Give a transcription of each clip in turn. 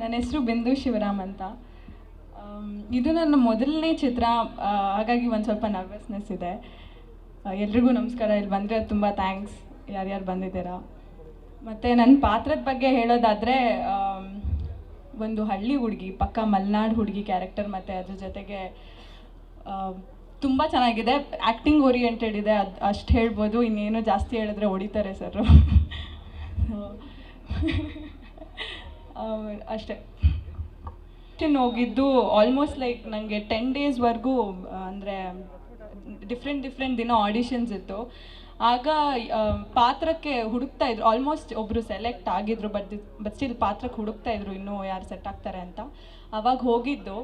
ನನ್ನ ಹೆಸರು ಬಿಂದು ಶಿವರಾಮ್ ಅಂತ. ಇದು ನನ್ನ ಮೊದಲನೇ ಚಿತ್ರ. ಹಾಗಾಗಿ ಒಂದು ಸ್ವಲ್ಪ ನರ್ವಸ್ನೆಸ್ ಇದೆ. ಎಲ್ರಿಗೂ ನಮಸ್ಕಾರ. ಇಲ್ಲಿ ಬಂದರೆ ತುಂಬ ಥ್ಯಾಂಕ್ಸ್ ಯಾರ್ಯಾರು ಬಂದಿದ್ದೀರಾ? ಮತ್ತು ನನ್ನ ಪಾತ್ರದ ಬಗ್ಗೆ ಹೇಳೋದಾದರೆ ಒಂದು ಹಳ್ಳಿ ಹುಡುಗಿ, ಪಕ್ಕ ಮಲೆನಾಡು ಹುಡುಗಿ ಕ್ಯಾರೆಕ್ಟರ್ ಮತ್ತು ಅದ್ರ ಜೊತೆಗೆ ತುಂಬ ಚೆನ್ನಾಗಿದೆ. ಆ್ಯಕ್ಟಿಂಗ್ ಓರಿಯೆಂಟೆಡ್ ಇದೆ. ಅದು, ಅಷ್ಟು ಹೇಳ್ಬೋದು. ಇನ್ನೇನು ಜಾಸ್ತಿ ಹೇಳಿದ್ರೆ ಹೊಡಿತಾರೆ ಸರ್ ಅಷ್ಟೇ. ಹೋಗಿದ್ದು ಆಲ್ಮೋಸ್ಟ್ ಲೈಕ್ ನನಗೆ ಟೆನ್ ಡೇಸ್ವರೆಗೂ ಅಂದರೆ ಡಿಫ್ರೆಂಟ್ ಡಿಫ್ರೆಂಟ್ ದಿನ ಆಡಿಷನ್ಸ್ ಇತ್ತು. ಆಗ ಪಾತ್ರಕ್ಕೆ ಹುಡುಕ್ತಾ ಇದ್ರು. ಆಲ್ಮೋಸ್ಟ್ ಒಬ್ಬರು ಸೆಲೆಕ್ಟ್ ಆಗಿದ್ರು ಬಟ್ ಬಟ್ ಸ್ಟಿಲ್ ಪಾತ್ರಕ್ಕೆ ಹುಡುಕ್ತಾ ಇದ್ರು. ಇನ್ನೂ ಯಾರು ಸೆಟ್ ಆಗ್ತಾರೆ ಅಂತ. ಅವಾಗ ಹೋಗಿದ್ದು.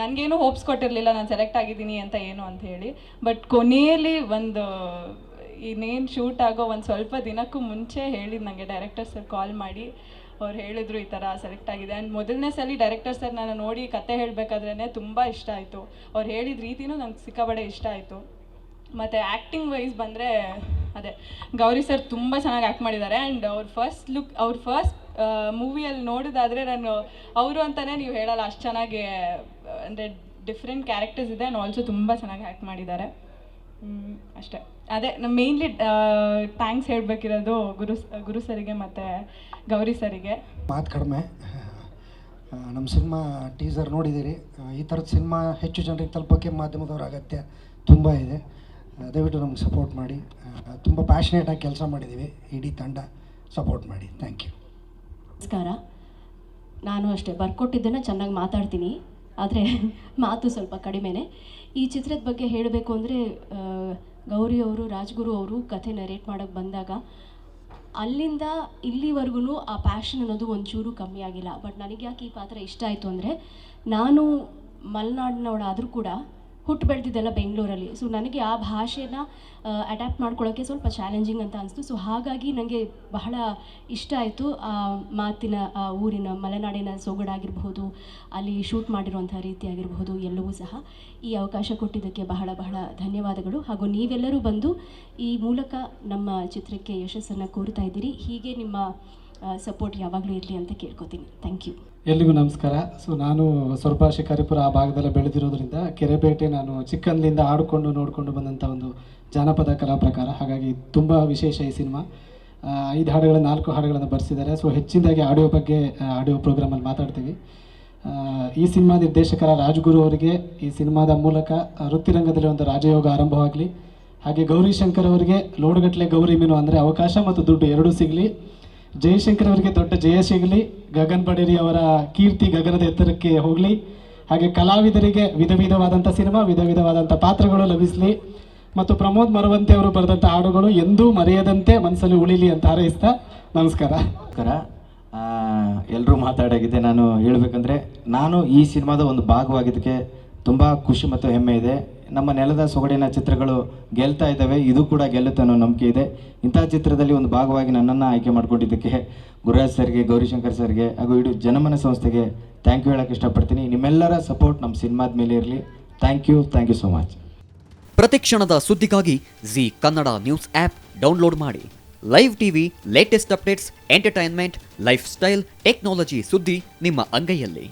ನನಗೇನು ಹೋಪ್ಸ್ ಕೊಟ್ಟಿರಲಿಲ್ಲ. ನಾನು ಸೆಲೆಕ್ಟ್ ಆಗಿದ್ದೀನಿ ಅಂತ ಏನು ಅಂತ ಹೇಳಿ. ಬಟ್ ಕೊನೆಯಲ್ಲಿ ಒಂದು ಇನ್ನೇನು ಶೂಟ್ ಆಗೋ ಒಂದು ಸ್ವಲ್ಪ ದಿನಕ್ಕೂ ಮುಂಚೆ ಹೇಳಿದ್ದು ನನಗೆ ಡೈರೆಕ್ಟರ್ ಸರ್ ಕಾಲ್ ಮಾಡಿ. ಅವ್ರು ಹೇಳಿದ್ರು ಈ ಥರ ಸೆಲೆಕ್ಟ್ ಆಗಿದೆ. ಆ್ಯಂಡ್ ಮೊದಲನೇ ಸಲ ಡೈರೆಕ್ಟರ್ ಸರ್ ನಾನು ನೋಡಿ ಕತೆ ಹೇಳಬೇಕಾದ್ರೇ ತುಂಬ ಇಷ್ಟ ಆಯಿತು. ಅವ್ರು ಹೇಳಿದ ರೀತಿನೂ ನಂಗೆ ಸಿಕ್ಕಾಬಡೆ ಇಷ್ಟ ಆಯಿತು. ಮತ್ತು ಆ್ಯಕ್ಟಿಂಗ್ ವೈಸ್ ಬಂದರೆ ಅದೇ, ಗೌರಿ ಸರ್ ತುಂಬ ಚೆನ್ನಾಗಿ ಆ್ಯಕ್ಟ್ ಮಾಡಿದ್ದಾರೆ. ಆ್ಯಂಡ್ ಅವ್ರ ಫಸ್ಟ್ ಲುಕ್ ಅವ್ರ ಫಸ್ಟ್ ಮೂವಿಯಲ್ಲಿ ನೋಡೋದಾದರೆ ನಾನು ಅವರು ಅಂತಲೇ ನೀವು ಹೇಳಲ್ಲ, ಅಷ್ಟು ಚೆನ್ನಾಗಿ, ಅಂದರೆ ಡಿಫ್ರೆಂಟ್ ಕ್ಯಾರೆಕ್ಟರ್ಸ್ ಇದೆ. ಆ್ಯಂಡ್ ಆಲ್ಸೋ ತುಂಬ ಚೆನ್ನಾಗಿ ಆ್ಯಕ್ಟ್ ಮಾಡಿದ್ದಾರೆ. ಅಷ್ಟೇ. ಅದೇ ನಮ್ಮ ಮೇಯ್ನ್ಲಿ ಥ್ಯಾಂಕ್ಸ್ ಹೇಳಬೇಕಿರೋದು ಗುರು ಗುರು ಸರಿಗೆ ಮತ್ತು ಗೌರಿ ಸರಿಗೆ. ಮಾತು ಕಡಿಮೆ. ನಮ್ಮ ಸಿನಿಮಾ ಟೀಸರ್ ನೋಡಿದ್ದೀರಿ. ಈ ಥರದ ಸಿನಿಮಾ ಹೆಚ್ಚು ಜನರಿಗೆ ತಲುಪೋಕ್ಕೆ ಮಾಧ್ಯಮದವ್ರ ಅಗತ್ಯ ತುಂಬ ಇದೆ. ದಯವಿಟ್ಟು ನಮ್ಗೆ ಸಪೋರ್ಟ್ ಮಾಡಿ. ತುಂಬ ಪ್ಯಾಷನೇಟಾಗಿ ಕೆಲಸ ಮಾಡಿದ್ದೀವಿ ಇಡೀ ತಂಡ ಸಪೋರ್ಟ್ ಮಾಡಿ. ಥ್ಯಾಂಕ್ ಯು ನಮಸ್ಕಾರ. ನಾನು ಅಷ್ಟೇ ಬರ್ಕೊಟ್ಟಿದ್ದನ್ನು ಚೆನ್ನಾಗಿ ಮಾತಾಡ್ತೀನಿ. ಆದರೆ ಮಾತು ಸ್ವಲ್ಪ ಕಡಿಮೆನೇ. ಈ ಚಿತ್ರದ ಬಗ್ಗೆ ಹೇಳಬೇಕು ಅಂದರೆ ಗೌರಿ ಅವರು, ರಾಜ್ಗುರು ಅವರು ಕಥೆ ನರೇಟ್ ಮಾಡೋಕ್ಕೆ ಬಂದಾಗ ಅಲ್ಲಿಂದ ಇಲ್ಲಿವರೆಗೂ ಆ ಪ್ಯಾಷನ್ ಅನ್ನೋದು ಒಂಚೂರು ಕಮ್ಮಿ ಆಗಿಲ್ಲ. ಬಟ್ ನನಗೆ ಯಾಕೆ ಈ ಪಾತ್ರ ಇಷ್ಟ ಆಯಿತು ಅಂದರೆ, ನಾನು ಮಲೆನಾಡಿನವಳಾದರೂ ಕೂಡ ಹುಟ್ಟು ಬೆಳೆದಿದ್ದೆಲ್ಲ ಬೆಂಗಳೂರಲ್ಲಿ. ಸೊ ನನಗೆ ಆ ಭಾಷೆನ ಅಡ್ಯಾಪ್ಟ್ ಮಾಡ್ಕೊಳ್ಳೋಕ್ಕೆ ಸ್ವಲ್ಪ ಚಾಲೆಂಜಿಂಗ್ ಅಂತ ಅನಿಸ್ತು. ಸೊ ಹಾಗಾಗಿ ನನಗೆ ಬಹಳ ಇಷ್ಟ ಆಯಿತು, ಆ, ಮಾತಿನ, ಆ, ಊರಿನ, ಮಲೆನಾಡಿನ ಸೊಗಡಾಗಿರಬಹುದು, ಅಲ್ಲಿ ಶೂಟ್ ಮಾಡಿರುವಂಥ ರೀತಿ ಆಗಿರಬಹುದು ಎಲ್ಲವೂ ಸಹ. ಈ ಅವಕಾಶ ಕೊಟ್ಟಿದ್ದಕ್ಕೆ ಬಹಳ ಬಹಳ ಧನ್ಯವಾದಗಳು. ಹಾಗೂ ನೀವೆಲ್ಲರೂ ಬಂದು ಈ ಮೂಲಕ ನಮ್ಮ ಚಿತ್ರಕ್ಕೆ ಯಶಸ್ಸನ್ನು ಕೋರ್ತಾ ಇದ್ದೀರಿ. ಹೀಗೆ ನಿಮ್ಮ ಸಪೋರ್ಟ್ ಯಾವಾಗಲೂ ಇರಲಿ ಅಂತ ಕೇಳ್ಕೊತೀನಿ. ಥ್ಯಾಂಕ್ ಯು ಎಲ್ರಿಗೂ ನಮಸ್ಕಾರ. ಸೊ ನಾನು ಸ್ವಲ್ಪ ಶಿಕಾರಿಪುರ ಆ ಭಾಗದಲ್ಲಿ ಬೆಳೆದಿರೋದ್ರಿಂದ ಕೆರೆಪೇಟೆ ನಾನು ಚಿಕ್ಕಂದಿನಿಂದ ಆಡಿಕೊಂಡು ನೋಡಿಕೊಂಡು ಬಂದಂಥ ಒಂದು ಜಾನಪದ ಕಲಾ ಪ್ರಕಾರ. ಹಾಗಾಗಿ ತುಂಬ ವಿಶೇಷ ಈ ಸಿನಿಮಾ. ಐದು ಹಾಡುಗಳ, ನಾಲ್ಕು ಹಾಡುಗಳನ್ನು ಬರೆಸಿದ್ದಾರೆ. ಸೊ ಹೆಚ್ಚಿನದಾಗಿ ಆಡಿಯೋ ಬಗ್ಗೆ ಆಡಿಯೋ ಪ್ರೋಗ್ರಾಮಲ್ಲಿ ಮಾತಾಡ್ತೀವಿ. ಈ ಸಿನಿಮಾ ನಿರ್ದೇಶಕರ ರಾಜ್ಗುರು ಅವರಿಗೆ ಈ ಸಿನಿಮಾದ ಮೂಲಕ ವೃತ್ತಿರಂಗದಲ್ಲಿ ಒಂದು ರಾಜಯೋಗ ಆರಂಭವಾಗಲಿ. ಹಾಗೆ ಗೌರಿ ಶಂಕರ್ ಅವರಿಗೆ ಲೋಡ್ಗಟ್ಲೆ ಗೌರಿ ಮೀನು ಅಂದರೆ ಅವಕಾಶ ಮತ್ತು ದುಡ್ಡು ಎರಡೂ ಸಿಗಲಿ. ಜಯಶಂಕರ್ ಅವರಿಗೆ ದೊಡ್ಡ ಜಯ ಸಿಗಲಿ ಗಗನ್ ಬಡೇರಿ ಅವರ ಕೀರ್ತಿ ಗಗನದ ಎತ್ತರಕ್ಕೆ ಹೋಗಲಿ, ಹಾಗೆ ಕಲಾವಿದರಿಗೆ ವಿಧ ವಿಧವಾದಂಥ ಸಿನಿಮಾ, ವಿಧ ವಿಧವಾದಂಥ ಪಾತ್ರಗಳು ಲಭಿಸಲಿ. ಮತ್ತು ಪ್ರಮೋದ್ ಮರವಂತೆ ಅವರು ಬರೆದಂಥ ಹಾಡುಗಳು ಎಂದೂ ಮರೆಯದಂತೆ ಮನಸ್ಸಲ್ಲಿ ಉಳಿಲಿ ಅಂತ ಹಾರೈಸ್ತಾ ನಮಸ್ಕಾರ. ನಮಸ್ಕಾರ. ಎಲ್ಲರೂ ಮಾತಾಡಾಗಿದೆ ನಾನು ಹೇಳಬೇಕಂದ್ರೆ, ನಾನು ಈ ಸಿನಿಮಾದ ಒಂದು ಭಾಗವಾಗಿದ್ದಕ್ಕೆ ತುಂಬ ಖುಷಿ ಮತ್ತು ಹೆಮ್ಮೆ ಇದೆ. ನಮ್ಮ ನೆಲದ ಸೊಗಡಿನ ಚಿತ್ರಗಳು ಗೆಲ್ತಾ ಇದ್ದಾವೆ. ಇದು ಕೂಡ ಗೆಲ್ಲುತ್ತೆ ಅನ್ನೋ ನಂಬಿಕೆ ಇದೆ. ಇಂಥ ಚಿತ್ರದಲ್ಲಿ ಒಂದು ಭಾಗವಾಗಿ ನನ್ನನ್ನು ಆಯ್ಕೆ ಮಾಡಿಕೊಂಡಿದ್ದಕ್ಕೆ ಗುರುರಾಜ್ ಸರ್ಗೆ, ಗೌರಿಶಂಕರ್ ಸರ್ಗೆ ಹಾಗೂ ಇಡೀ ಜನಮನ ಸಂಸ್ಥೆಗೆ ಥ್ಯಾಂಕ್ ಯು ಹೇಳೋಕ್ಕೆ ಇಷ್ಟಪಡ್ತೀನಿ. ನಿಮ್ಮೆಲ್ಲರ ಸಪೋರ್ಟ್ ನಮ್ಮ ಸಿನಿಮಾದ ಮೇಲೆ ಇರಲಿ. Thank you thank you so much. ಪ್ರತಿ ಕ್ಷಣದ ಸುದ್ದಿಗಾಗಿ Zee Kannada news app download ಮಾಡಿ. Live TV, latest updates, entertainment, lifestyle, technology ಸುದ್ದಿ ನಿಮ್ಮ ಅಂಗೈಯಲ್ಲಿ.